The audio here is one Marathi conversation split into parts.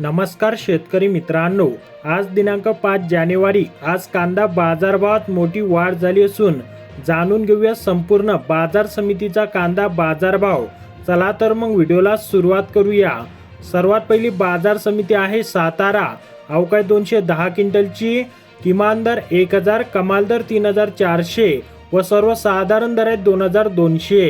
नमस्कार शेतकरी मित्रांनो आज दिनांक पाच जानेवारी आज कांदा बाजारभावात मोठी वाढ झाली असून जाणून घेऊया संपूर्ण बाजार समितीचा कांदा बाजारभाव. चला तर मग व्हिडिओला सुरुवात करूया. सर्वात पहिली बाजार समिती आहे सातारा. अवकाळ दोनशे दहा क्विंटलची? किमान दर एक हजार कमाल दर तीन हजार चारशे व सर्वसाधारण दर आहे दोन हजार दोनशे.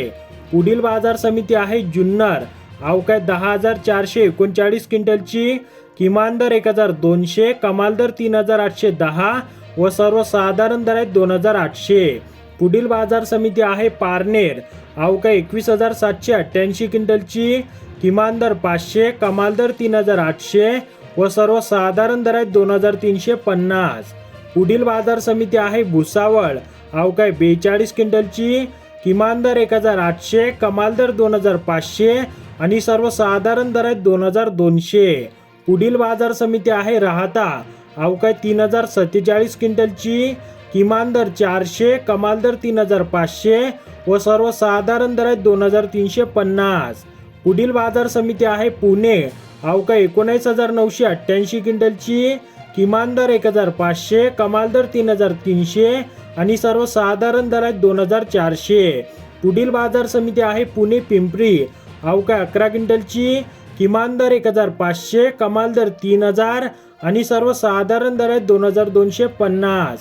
पुढील बाजार समिती आहे जुन्नर. अवकाय दहा हजार चारशे एकोणचाळीस क्विंटलची किमान दर एक हजार दोनशे कमाल दर तीन हजार आठशे दहा व सर्वसाधारण दर आहेत दोन हजार आठशे. पुढील बाजार समिती आहे पारनेर. अवकाय एकवीस हजार सातशे अठ्ठ्याऐंशी क्विंटलची किमान दर पाचशे कमाल दर तीन हजार आठशे व सर्वसाधारण दर आहेत दोन हजार तीनशे पन्नास. पुढील बाजार समिती आहे भुसावळ. अवकाय बेचाळीस क्विंटलची किमान दर एक हजार आठशे कमाल दर दोन हजार पाचशे आणि सर्वसाधारण दर आहेत दोन हजार दोनशे. पुढील बाजार समिती आहे राहता. अवकाय तीन हजार सत्तेचाळीस क्विंटलची? किमान दर चारशे कमाल दर तीन हजार पाचशे व सर्वसाधारण दर आहेत दोन हजार तीनशे पन्नास. पुढील बाजार समिती आहे पुणे. अवकाय एकोणीस हजार नऊशे अठ्ठ्याऐंशी क्विंटलची? किमान दर एक हजार पाचशे कमाल दर तीन हजार तीनशे आणि सर्वसाधारण दर आहेत दोन हजार चारशे. पुढील बाजार समिती आहे पुणे पिंपरी. अवका अकरा क्विंटलची? किमान दर एक हजार पाचशे कमाल दर तीन हजार आणि सर्वसाधारण दर आहेत दोन हजार दोनशे पन्नास.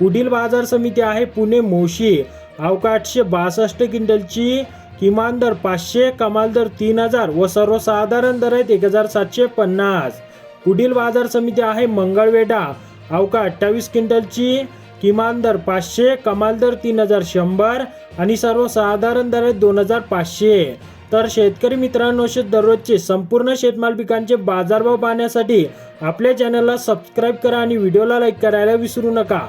पुढील बाजार समिती आहे पुणे मोशी. अवका आठशे बासष्ट क्विंटलची? किमान दर पाचशे कमाल दर तीन हजार व सर्वसाधारण दर आहेत एक हजार सातशे पन्नास. पुढील बाजार समिती आहे मंगळवेढा. अवका अठ्ठावीस क्विंटलची? किमान दर पाचशे कमाल दर तीन हजार शंभर आणि सर्वसाधारण दर दोन हजार पाचशे. तर शेतकरी मित्रांनो शेत दररोजचे संपूर्ण शेतमाल पिकांचे बाजारभाव पाहण्यासाठी आपल्या चॅनलला सबस्क्राईब करा आणि व्हिडिओला लाईक करायला विसरू नका.